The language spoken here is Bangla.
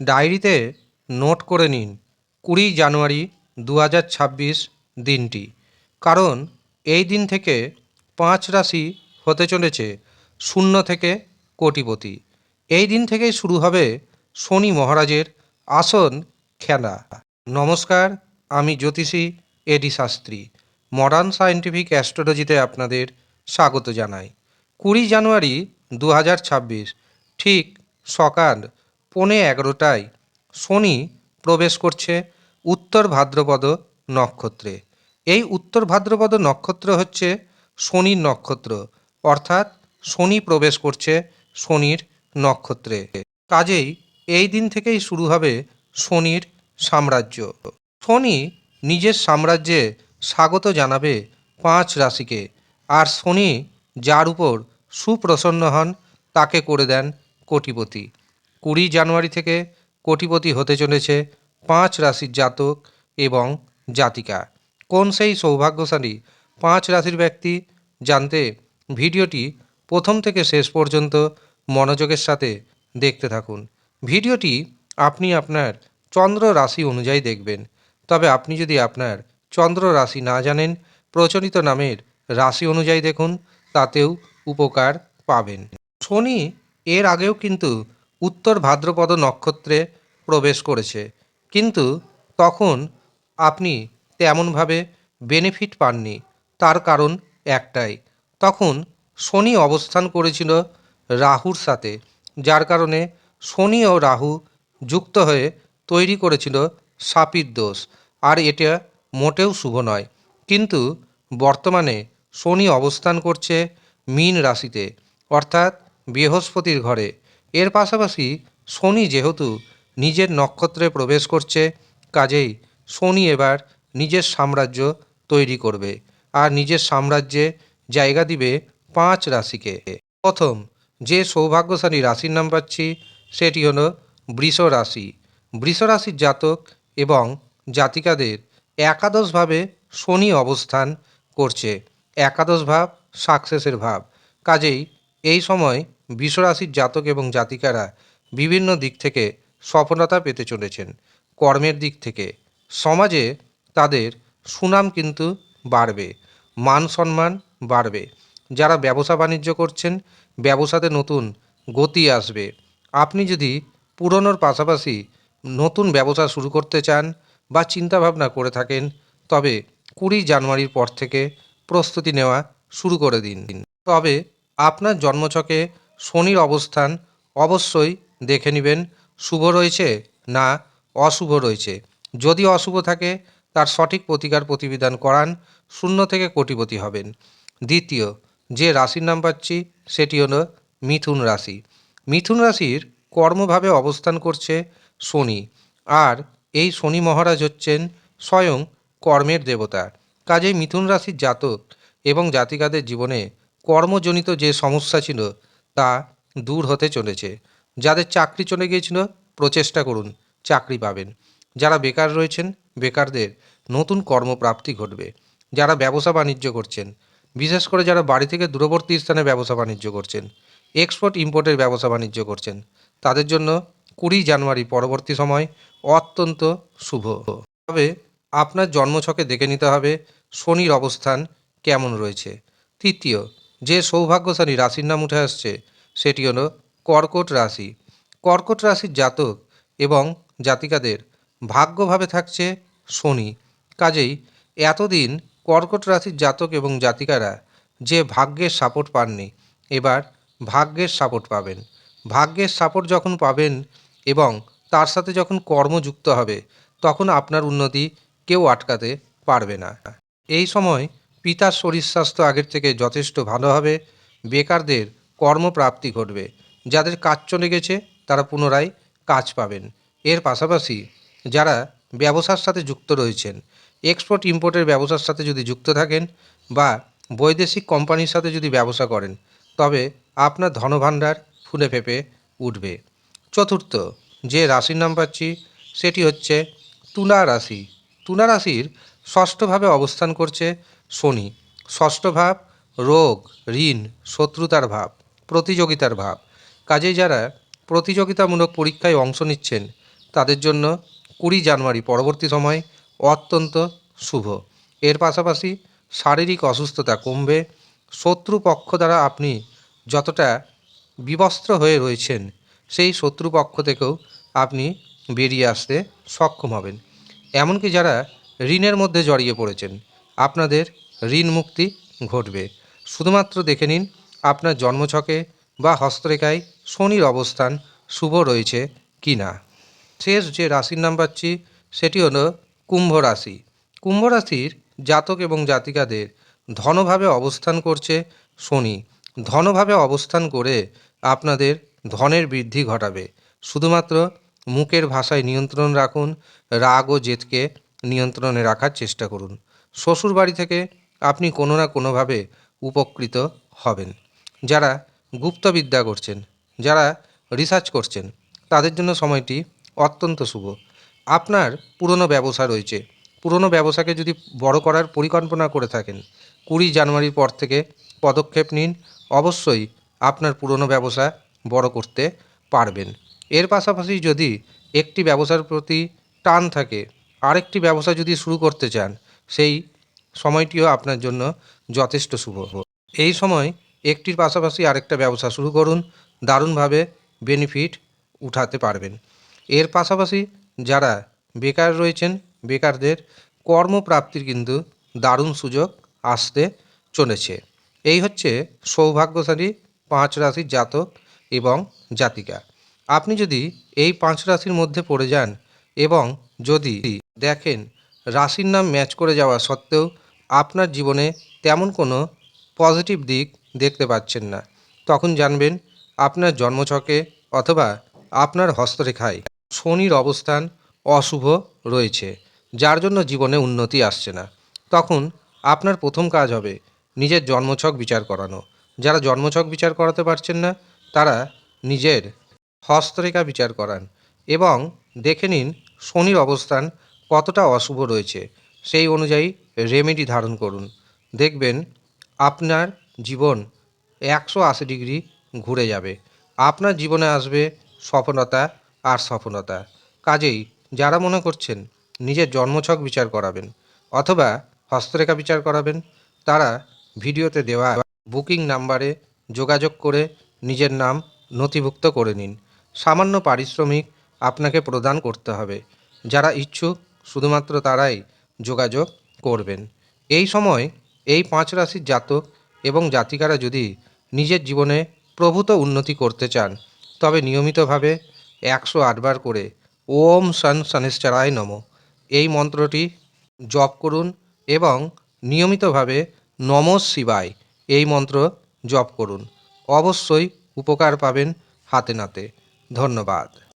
ডায়েরিতে নোট করে নিন কুড়ি জানুয়ারি দু হাজার ছাব্বিশ দিনটি। কারণ এই দিন থেকে পাঁচ রাশি হতে চলেছে শূন্য থেকে কোটিপতি। এই দিন থেকেই শুরু হবে শনি মহারাজের আসন খেলা। নমস্কার, আমি জ্যোতিষী এডি শাস্ত্রী। মডার্ন সায়েন্টিফিক অ্যাস্ট্রোলজিতে আপনাদের স্বাগত জানাই। কুড়ি জানুয়ারি দু হাজার ছাব্বিশ, ঠিক সকাল পৌনে এগারোটায় শনি প্রবেশ করছে উত্তর ভাদ্রপদ নক্ষত্রে। এই উত্তর ভাদ্রপদ নক্ষত্র হচ্ছে শনির নক্ষত্র, অর্থাৎ শনি প্রবেশ করছে শনির নক্ষত্রে। কাজেই এই দিন থেকেই শুরু হবে শনির সাম্রাজ্য। শনি নিজের সাম্রাজ্যে স্বাগত জানাবে পাঁচ রাশিকে, আর শনি যার উপর সুপ্রসন্ন হন তাকে করে দেন কোটিপতি। কুড়ি জানুয়ারি থেকে কোটিপতি হতে চলেছে পাঁচ রাশির জাতক এবং জাতিকা। কোন সেই সৌভাগ্যশালী পাঁচ রাশির ব্যক্তি জানতে ভিডিওটি প্রথম থেকে শেষ পর্যন্ত মনোযোগের সাথে দেখতে থাকুন। ভিডিওটি আপনি আপনার চন্দ্র রাশি অনুযায়ী দেখবেন। তবে আপনি যদি আপনার চন্দ্র রাশি না জানেন, প্রচলিত নামের রাশি অনুযায়ী দেখুন, তাতেও উপকার পাবেন। শনি এর আগেও কিন্তু উত্তর ভাদ্রপদ নক্ষত্রে প্রবেশ করেছে। কিন্তু তখন আপনি তেমনভাবে বেনিফিট পাননি। তার কারণ একটাই, তখন শনি অবস্থান করেছিল রাহুর সাথে, যার কারণে শনি ও রাহু যুক্ত হয়ে তৈরি করেছিল সাপির দোষ। আর এটা মোটেও শুভ নয়। কিন্তু বর্তমানে শনি অবস্থান করছে মীন রাশিতে, অর্থাৎ বৃহস্পতির ঘরে। এর পাশাপাশি শনি যেহেতু নিজের নক্ষত্রে প্রবেশ করছে, কাজেই শনি এবার নিজের সাম্রাজ্য তৈরি করবে আর নিজের সাম্রাজ্যে জায়গা দিবে পাঁচ রাশিকে। প্রথম, যে সৌভাগ্যশালী রাশির নাম পাচ্ছি, সেটি হলো বৃষ রাশি। বৃষ রাশির জাতক এবং জাতিকাদের একাদশভাবে শনি অবস্থান করছে। একাদশ ভাব সাকসেসের ভাব। কাজেই এই সময় বিশ্বরাশির জাতক এবং জাতিকারা বিভিন্ন দিক থেকে সফলতা পেতে চলেছেন। কর্মের দিক থেকে সমাজে তাদের সুনাম কিন্তু বাড়বে, মান সম্মান বাড়বে। যারা ব্যবসা বাণিজ্য করছেন, ব্যবসাতে নতুন গতি আসবে। আপনি যদি পুরনোর পাশাপাশি নতুন ব্যবসা শুরু করতে চান বা চিন্তাভাবনা করে থাকেন, তবে কুড়ি জানুয়ারির পর থেকে প্রস্তুতি নেওয়া শুরু করে দিন। তবে আপনার জন্মছকে শনির অবস্থান অবশ্যই দেখে নেবেন। শুভ রয়েছে না অশুভ রয়েছে। যদি অশুভ থাকে, তার সঠিক প্রতিকার প্রতিবিধান করান, শূন্য থেকে কোটিপতি হবেন। দ্বিতীয়, যে রাশির নাম পাচ্ছি, সেটি হলো মিথুন রাশি। মিথুন রাশির কর্মভাবে অবস্থান করছে শনি, আর এই শনি মহারাজ হচ্ছেন স্বয়ং কর্মের দেবতা। কাজেই মিথুন রাশির জাতক এবং জাতিকাদের জীবনে কর্মজনিত যে সমস্যা ছিল তা দূর হতে চলেছে। যাদের চাকরি চলে গিয়েছিল, প্রচেষ্টা করুন, চাকরি পাবেন। যারা বেকার রয়েছেন, বেকারদের নতুন কর্মপ্রাপ্তি ঘটবে। যারা ব্যবসা বাণিজ্য করছেন, বিশেষ করে যারা বাড়ি থেকে দূরবর্তী স্থানে ব্যবসা বাণিজ্য করছেন এক্সপোর্ট ইম্পোর্টের ব্যবসা বাণিজ্য করছেন, তাদের জন্য কুড়ি জানুয়ারি পরবর্তী সময় অত্যন্ত শুভ। তবে আপনার জন্মছকে দেখে নিতে হবে, শনির অবস্থান কেমন রয়েছে। তৃতীয় যে সৌভাগ্যশালী রাশির নাম উঠে আসছে, সেটি হলো কর্কট রাশি। কর্কট রাশির জাতক এবং জাতিকাদের ভাগ্যভাবে থাকছে শনি। কাজেই এতদিন কর্কট রাশির জাতক এবং জাতিকারা যে ভাগ্যের সাপোর্ট পাননি, এবার ভাগ্যের সাপোর্ট পাবেন। ভাগ্যের সাপোর্ট যখন পাবেন এবং তার সাথে যখন কর্ম যুক্ত হবে, তখন আপনার উন্নতি কেউ আটকাতে পারবে না। এই সময় পিতার শরীর স্বাস্থ্য আগের থেকে যথেষ্ট ভালো হবে। বেকারদের কর্মপ্রাপ্তি ঘটবে। যাদের কাজ চলে গেছে, তারা পুনরায় কাজ পাবেন। এর পাশাপাশি যারা ব্যবসার সাথে যুক্ত রয়েছেন এক্সপোর্ট ইম্পোর্টের ব্যবসার সাথে যদি যুক্ত থাকেন বা বৈদেশিক কোম্পানির সাথে যদি ব্যবসা করেন, তবে আপনার ধনভাণ্ডার ফুলে ফেপে উঠবে। চতুর্থ, যে রাশির নাম পাচ্ছি, সেটি হচ্ছে তুলা রাশি। তুলা রাশির ষষ্ঠভাবে অবস্থান করছে শনি, ষষ্ঠ ভাব, রোগ, ঋণ, শত্রুতার ভাব, প্রতিযোগিতার ভাব। কাজেই যারা প্রতিযোগিতামূলক পরীক্ষায় অংশ নিচ্ছেন, তাদের জন্য কুড়ি জানুয়ারি পরবর্তী সময় অত্যন্ত শুভ। এর পাশাপাশি শারীরিক অসুস্থতা কমবে। শত্রুপক্ষ দ্বারা আপনি যতটা বিবস্ত্র হয়ে রয়েছেন, সেই শত্রুপক্ষ থেকেও আপনি বেরিয়ে আসতে সক্ষম হবেন। এমনকি যারা ঋণের মধ্যে জড়িয়ে পড়েছেন আপনাদের ঋণ মুক্তি ঘটবে। শুধুমাত্র দেখে নিন, আপনার জন্মছকে বা হস্তরেখায় শনির অবস্থান শুভ রয়েছে কি না। শেষ যে রাশির নাম পাচ্ছি সেটি হলো কুম্ভ রাশি। কুম্ভ রাশির জাতক এবং জাতিকাদের ধনভাবে অবস্থান করছে শনি। ধনভাবে অবস্থান করে আপনাদের ধনের বৃদ্ধি ঘটাবে। শুধুমাত্র মুখের ভাষায় নিয়ন্ত্রণ রাখুন, রাগ ও জেদকে নিয়ন্ত্রণে রাখার চেষ্টা করুন। শ্বশুর বাড়ি থেকে আপনি কোনো না কোনোভাবে উপকৃত হবেন। যারা গুপ্তবিদ্যা করছেন, যারা রিসার্চ করছেন, তাদের জন্য সময়টি অত্যন্ত শুভ। আপনার পুরনো ব্যবসা রয়েছে। পুরনো ব্যবসাকে যদি বড় করার পরিকল্পনা করে থাকেন, কুড়ি জানুয়ারির পর থেকে পদক্ষেপ নিন, অবশ্যই আপনার পুরনো ব্যবসা বড় করতে পারবেন। এর পাশাপাশি যদি একটি ব্যবসার প্রতি টান থাকে, আরেকটি ব্যবসা যদি শুরু করতে চান সেই সময়টিও আপনার জন্য যথেষ্ট শুভ এই সময় একটির পাশাপাশি আরেকটা ব্যবসা শুরু করুন, দারুণভাবে বেনিফিট উঠাতে পারবেন। এর পাশাপাশি যারা বেকার রয়েছেন, বেকারদের কর্মপ্রাপ্তির কিন্তু দারুণ সুযোগ আসতে চলেছে। এই হচ্ছে সৌভাগ্যশালী পাঁচ রাশির জাতক এবং জাতিকা। আপনি যদি এই পাঁচ রাশির মধ্যে পড়ে যান এবং যদি দেখেন রাশির নাম ম্যাচ করে যাওয়া সত্ত্বেও আপনার জীবনে তেমন কোনো পজিটিভ দিক দেখতে পাচ্ছেন না। তখন জানবেন আপনার জন্মছকে অথবা আপনার হস্তরেখায় শনির অবস্থান অশুভ রয়েছে, যার জন্য জীবনে উন্নতি আসছে না। তখন আপনার প্রথম কাজ হবে নিজের জন্মছক বিচার করানো। যারা জন্মছক বিচার করাতে পারছেন না, তারা নিজের হস্তরেখা বিচার করান এবং দেখে নিন শনির অবস্থান কতটা অশুভ রয়েছে, সেই অনুযায়ী রেমেডি ধারণ করুন। দেখবেন আপনার জীবন একশো আশি ডিগ্রি ঘুরে যাবে। আপনার জীবনে আসবে সফলতা আর সফলতা। কাজেই যারা মনে করছেন নিজের জন্মছক বিচার করাবেন অথবা হস্তরেখা বিচার করাবেন, তারা ভিডিওতে দেওয়া বুকিং নাম্বারে যোগাযোগ করে নিজের নাম নথিভুক্ত করে নিন। সামান্য পারিশ্রমিক আপনাকে প্রদান করতে হবে। যারা ইচ্ছুক শুধুমাত্র তারাই যোগাযোগ করবেন। এই সময় এই পাঁচ রাশির জাতক এবং জাতিকারা যদি নিজের জীবনে প্রভূত উন্নতি করতে চান, তবে নিয়মিতভাবে একশো আটবার করে ওম সন শনিশ্চরায় নম। এই মন্ত্রটি জপ করুন এবং নিয়মিতভাবে নম শিবায় এই মন্ত্র জপ করুন। অবশ্যই উপকার পাবেন হাতে নাতে। ধন্যবাদ।